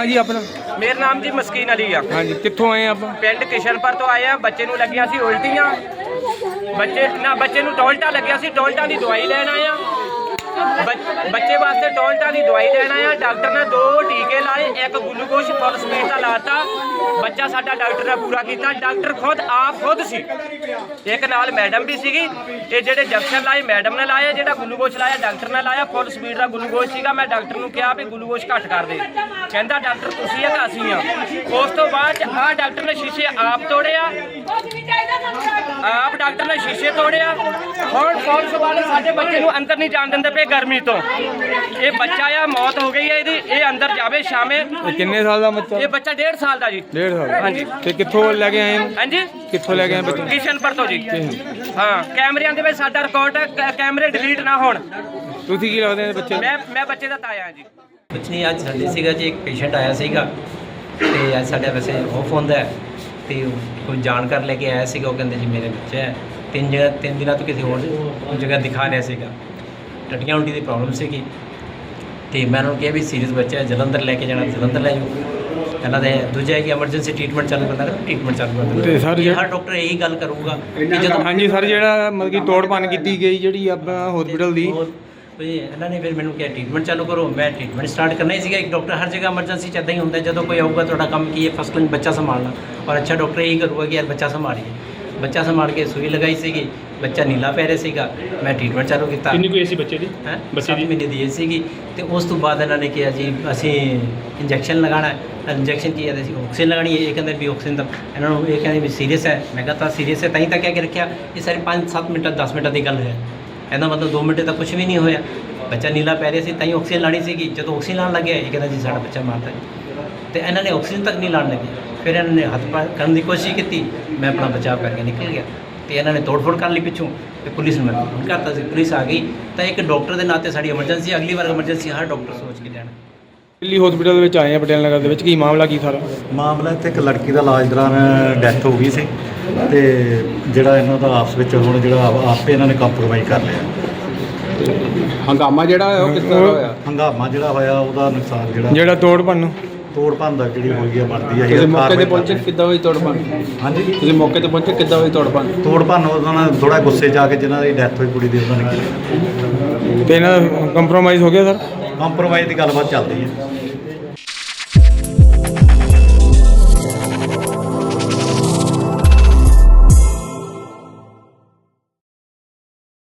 ਨਾਂ ਜੀ ਆਪਣਾ? ਮੇਰਾ ਨਾਮ ਜੀ ਮਸਕੀਨ ਅਲੀ ਆ। ਹਾਂਜੀ ਕਿੱਥੋਂ ਆਏ ਆਪਾਂ? ਪਿੰਡ ਕਿਸ਼ਨਪੁਰ ਤੋਂ ਆਏ ਆ ਬੱਚੇ ਨੂੰ ਲੱਗੀਆਂ ਸੀ ਉਲਟੀਆਂ। ਬੱਚੇ ਨਾ ਬੱਚੇ ਨੂੰ ਟੋਲਟਾ ਲੱਗਿਆ ਸੀ ਟੋਲਟਾ ਦੀ ਦਵਾਈ ਲੈਣ ਆਏ ਆ। ਬੱਚ- ਬੱਚੇ ਵਾਸਤੇ ਟੋਲਟਾ ਦੀ ਦਵਾਈ ਲੈਣ ਆਏ ਆ ਡਾਕਟਰ ਨੇ ਦੋ ਟੀਕੇ ਲਾਏ, ਇੱਕ ਗਲੂਕੋਸ਼ ਫੁੱਲ ਸਪੀਡ ਦਾ ਲਾਤਾ। ਬੱਚਾ ਸਾਡਾ ਡਾਕਟਰ ਨੇ ਪੂਰਾ ਕੀਤਾ। ਡਾਕਟਰ ਖੁਦ ਆਪ ਖੁਦ ਸੀ। ਇੱਕ ਨਾਲ ਮੈਡਮ ਵੀ ਸੀਗੀ। ਇਹ ਜਿਹੜੇ ਜੰਕਸ਼ਨ ਲਾਏ, ਮੈਡਮ ਨੇ ਲਾਇਆ ਜਿਹੜਾ ਗਲੂਕੋਸ਼ ਲਾਇਆ, ਡਾਕਟਰ ਨੇ ਲਾਇਆ। ਫੁੱਲ ਸਪੀਡ ਦਾ ਗਲੂਕੋਸ਼ ਸੀਗਾ। ਮੈਂ ਡਾਕਟਰ ਨੂੰ ਕਿਹਾ ਵੀ ਗਲੂਕੋਸ਼ ਘੱਟ ਕਰ ਦੇ। ਕਹਿੰਦਾ, ਡਾਕਟਰ, ਤੁਸੀਂ ਆ ਤਾਂ ਅਸੀਂ ਆ ਉਸ ਤੋਂ ਬਾਅਦ ਚ ਡਾਕਟਰ ਨੇ ਸ਼ੀਸ਼ੇ ਆਪ ਤੋੜਿਆ ਡਾਕਟਰ ਨੇ ਸ਼ੀਸ਼ੇ ਤੋੜਿਆ। ਹੁਣ ਪੁਲਿਸ ਵਾਲੇ ਸਾਡੇ ਬੱਚੇ ਨੂੰ ਅੰਦਰ ਨਹੀਂ ਜਾਣ ਦਿੰਦੇ ਪਏ ਗਰਮੀ ਤੋਂ। ਇਹ ਬੱਚਾ ਆ ਮੌਤ ਹੋ ਗਈ ਹੈ ਇਹਦੀ। ਇਹ ਅੰਦਰ ਜਾਵੇ ਸ਼ਾਮੇ। ਇਹ ਕਿੰਨੇ ਸਾਲ ਦਾ ਬੱਚਾ? ਇਹ ਬੱਚਾ 1.5 ਸਾਲ ਦਾ ਜੀ। ਡੇਢ ਸਾਲ ਹਾਂਜੀ। ਤੇ ਕਿੱਥੋਂ ਲੈ ਕੇ ਆਏ ਇਹਨੂੰ? ਹਾਂਜੀ। ਕਿੱਥੋਂ ਲੈ ਕੇ ਆਏ ਬੱਚੇ? ਕਿਸ਼ਨਪੁਰ ਤੋਂ ਜੀ। ਹਾਂ ਕੈਮਰਿਆਂ ਦੇ ਵਿੱਚ ਸਾਡਾ ਰਿਕਾਰਡ ਹੈ ਕੈਮਰੇ ਡਿਲੀਟ ਨਾ ਹੋਣ। ਤੁਸੀਂ ਕੀ ਲੱਗਦੇ ਨੇ ਬੱਚੇ? ਮੈਂ ਮੈਂ ਬੱਚੇ ਦਾ ਤਾਇਆ ਹਾਂ ਜੀ। ਕੁਛ ਨਹੀਂ ਅੱਜ ਸਾਡੇ ਸੀਗਾ ਜੀ ਇੱਕ ਪੇਸ਼ੈਂਟ ਆਇਆ ਸੀਗਾ। ਤੇ ਅੱਜ ਸਾਡਾ ਵੈਸੇ ਆਫ ਹੁੰਦਾ ਹੈ। ਤੇ ਕੋਈ ਜਾਣਕਾਰ ਲੈ ਕੇ ਆਇਆ ਸੀਗਾ ਉਹ ਕਹਿੰਦੇ ਜੀ ਮੇਰੇ ਬੱਚਾ ਹੈ। ਤਿੰਨ ਜਗ੍ਹਾ ਤਿੰਨ ਦਿਨਾਂ ਤੋਂ ਕਿਸੇ ਹੋਰ ਜਗ੍ਹਾ ਦਿਖਾ ਰਿਹਾ ਸੀਗਾ। ਟੱਟੀਆਂ ਉਲਟੀ ਦੀ ਪ੍ਰੋਬਲਮ ਸੀਗੀ। ਤੇ ਮੈਂ ਉਹਨਾਂ ਨੂੰ ਕਿਹਾ ਵੀ ਸੀਰੀਅਸ ਬੱਚਾ ਹੈ ਜਲੰਧਰ ਲੈ ਕੇ ਜਾਣਾ ਜਲੰਧਰ ਲੈ ਜਾਓ। ਇਹਨਾਂ ਦੇ ਦੂਜਾ ਹੈ ਕਿ ਐਮਰਜੈਂਸੀ ਟ੍ਰੀਟਮੈਂਟ ਚਾਲੂ ਕਰਨਾ ਹੈ ਟ੍ਰੀਟਮੈਂਟ ਚਾਲੂ ਕਰ ਦਿੰਦਾ ਤੇ ਸਰ ਜੇ- ਹਰ ਡਾਕਟਰ ਇਹੀ ਗੱਲ ਕਰੂਗਾ ਕਿ ਜਦੋਂ ਹਾਂਜੀ ਸਰ ਜਿਹੜਾ ਮਤਲਬ ਕਿ ਤੋੜ ਭੰਨ ਕੀਤੀ ਗਈ ਜਿਹੜੀ ਆਪਣਾ ਹਸਪੀਟਲ ਦੀ ਵੀ ਇਹਨਾਂ ਨੇ ਫਿਰ ਮੈਨੂੰ ਕਿਹਾ ਟ੍ਰੀਟਮੈਂਟ ਚਾਲੂ ਕਰੋ ਮੈਂ ਟ੍ਰੀਟਮੈਂਟ ਸਟਾਰਟ ਕਰਨਾ ਹੀ ਸੀਗਾ ਇੱਕ ਡਾਕਟਰ ਹਰ ਜਗ੍ਹਾ ਐਮਰਜੈਂਸੀ ਚ ਇਦਾਂ ਹੀ ਹੁੰਦਾ ਜਦੋਂ ਕੋਈ ਆਊਗਾ ਤੁਹਾਡਾ ਕੰਮ ਕੀ ਹੈ ਫਸਟ ਕਲਾਸ ਬੱਚਾ ਸੰਭਾਲਣਾ ਔਰ ਅੱਛਾ ਡਾਕਟਰ ਇਹੀ ਕਰੂਗਾ ਕਿ ਯਾਰ ਬੱਚਾ ਸੰਭਾਲੀਏ ਬੱਚਾ ਸੰਭਾਲ ਕੇ ਸੂਈ ਲਗਾਈ ਸੀਗੀ ਬੱਚਾ ਨੀਲਾ ਪੈ ਰਿਹਾ ਸੀਗਾ ਮੈਂ ਟ੍ਰੀਟਮੈਂਟ ਚਾਲੂ ਕੀਤਾ ਕਿੰਨੀ ਕੋਈ ਏਸੀ ਬੱਚੇ ਦੀ ਹੈਂ ਬੱਚੇ ਦੀ? ਮਹੀਨੇ ਦੀ ਸੀਗੀ ਤੇ ਉਸ ਤੋਂ ਬਾਅਦ ਇਹਨਾਂ ਨੇ ਕਿਹਾ ਜੀ ਅਸੀਂ ਇੰਜੈਕਸ਼ਨ ਲਗਾਉਣਾ ਹੈ ਇੰਜੈਕਸ਼ਨ ਕੀ ਹੈ ਤੇ ਅਸੀਂ ਆਕਸੀਜਨ ਲਗਾਣੀ ਹੈ ਇਹ ਕਹਿੰਦੇ ਵੀ ਆਕਸੀਜਨ ਤਾਂ ਇਹਨਾਂ ਨੂੰ ਇਹ ਕਹਿੰਦੇ ਵੀ ਸੀਰੀਅਸ ਹੈ ਮੈਂ ਕਹਾ ਤਾਂ ਸੀਰੀਅਸ ਹੈ ਤਾਂ ਹੀ ਤਾਂ ਕਹਿ ਕੇ ਰੱਖਿਆ ਇਹ ਸਾਰੇ 5-7 ਮਿੰਟ 10 ਮਿੰਟਾਂ ਦੀ ਗੱਲ ਹੈ ਇਹਦਾ ਮਤਲਬ 2 ਮਿੰਟ ਤੱਕ ਕੁਝ ਵੀ ਨਹੀਂ ਹੋਇਆ। ਬੱਚਾ ਨੀਲਾ ਪੈ ਰਿਹਾ ਸੀ, ਤਾਂ ਹੀ ਆਕਸੀਜਨ ਲਾਣੀ ਸੀਗੀ। ਜਦੋਂ ਆਕਸੀਜਨ ਲਾਣ ਲੱਗਿਆ, ਇਹ ਕਹਿੰਦਾ ਜੀ ਸਾਡਾ ਬੱਚਾ ਮਾਰਦਾ ਹੈ ਤੇ ਇਹਨਾਂ ਨੇ ਆਕਸੀਜਨ ਤੱਕ ਨਹੀਂ ਲਾਣ ਲੱਗੇ। ਫਿਰ ਇਹਨਾਂ ਨੇ ਹੱਥ ਪਾ ਕਰਨ ਦੀ ਕੋਸ਼ਿਸ਼ ਕੀਤੀ। ਮੈਂ ਆਪਣਾ ਬਚਾਅ ਕਰਕੇ ਨਿਕਲ ਗਿਆ। ਤੇ ਇਹਨਾਂ ਨੇ ਤੋੜਫੋੜ ਕਰਨ ਲਈ ਪਿੱਛੋਂ ਤੇ ਪੁਲਿਸ ਨੂੰ ਮੈਂ ਫੋਨ ਕਰਤਾ ਸੀ। ਪੁਲਿਸ ਆ ਗਈ। ਤਾਂ ਇੱਕ ਡਾਕਟਰ ਦੇ ਨਾਤੇ ਸਾਡੀ ਐਮਰਜੈਂਸੀ ਅਗਲੀ ਵਾਰ ਐਮਰਜੈਂਸੀ ਹਰ ਡਾਕਟਰ ਸੋਚ ਕੇ ਲੈਣਾ ਦਿੱਲੀ ਹਸਪੀਟਲ ਦੇ ਵਿੱਚ ਆਏ ਆ ਪਟਿਆਲਾ ਨਗਰ ਦੇ ਵਿੱਚ ਕੀ ਮਾਮਲਾ ਕੀ ਸਾਰਾ? ਮਾਮਲਾ ਇੱਥੇ ਇੱਕ ਲੜਕੀ ਦਾ ਇਲਾਜ ਦੌਰਾਨ ਡੈਥ ਹੋ ਗਈ ਸੀ ਤੇ ਜਿਹੜਾ ਇਹਨਾਂ ਦਾ ਆਪਸ ਵਿੱਚ ਹੁਣ ਜਿਹੜਾ ਆਪ- ਆਪੇ ਇਹਨਾਂ ਨੇ ਕੰਪਰੋਮਾਈਜ਼ ਕਰ ਲਿਆ। ਹੰਗਾਮਾ ਜਿਹੜਾ ਹੋਇਆ ਉਹ ਕਿਸ ਤਰ੍ਹਾਂ ਦਾ ਹੋਇਆ? ਹੰਗਾਮਾ ਜਿਹੜਾ ਹੋਇਆ ਉਹਦਾ ਨੁਕਸਾਨ ਜਿਹੜਾ ਜਿਹੜਾ ਤੋੜ ਭੰਨ। ਤੋੜ ਭੰਨ ਦਾ ਜਿਹੜੀ ਹੋਈ ਹੈ ਬਣਦੀ ਹੈ ਤੁਸੀਂ ਇਹ ਮੌਕੇ ਤੇ ਪਹੁੰਚੇ ਕਿੱਦਾਂ ਹੋਈ ਤੋੜਪਾਂ ਹਾਂਜੀ। ਤੁਸੀਂ ਮੌਕੇ ਤੇ ਪਹੁੰਚੇ ਕਿੱਦਾਂ ਹੋਈ ਤੋੜਪਾਂ ਤੋੜ ਭੰਨ ਉਹਨਾਂ ਨੇ ਥੋੜਾ ਗੁੱਸੇ ਜਾ ਕੇ ਜਿਨ੍ਹਾਂ ਦੀ ਡੈਥ ਹੋਈ ਕੁੜੀ ਦੀ ਉਹਨਾਂ ਨੇ ਕੀਤੀ। ਤੇ ਇਹਨਾਂ ਦਾ ਕੰਪਰੋਮਾਈਜ਼ ਹੋ ਗਿਆ ਸਰ? ਕੰਪਰੋਮਾਈਜ਼ ਦੀ ਗੱਲਬਾਤ ਚੱਲਦੀ ਹੈ।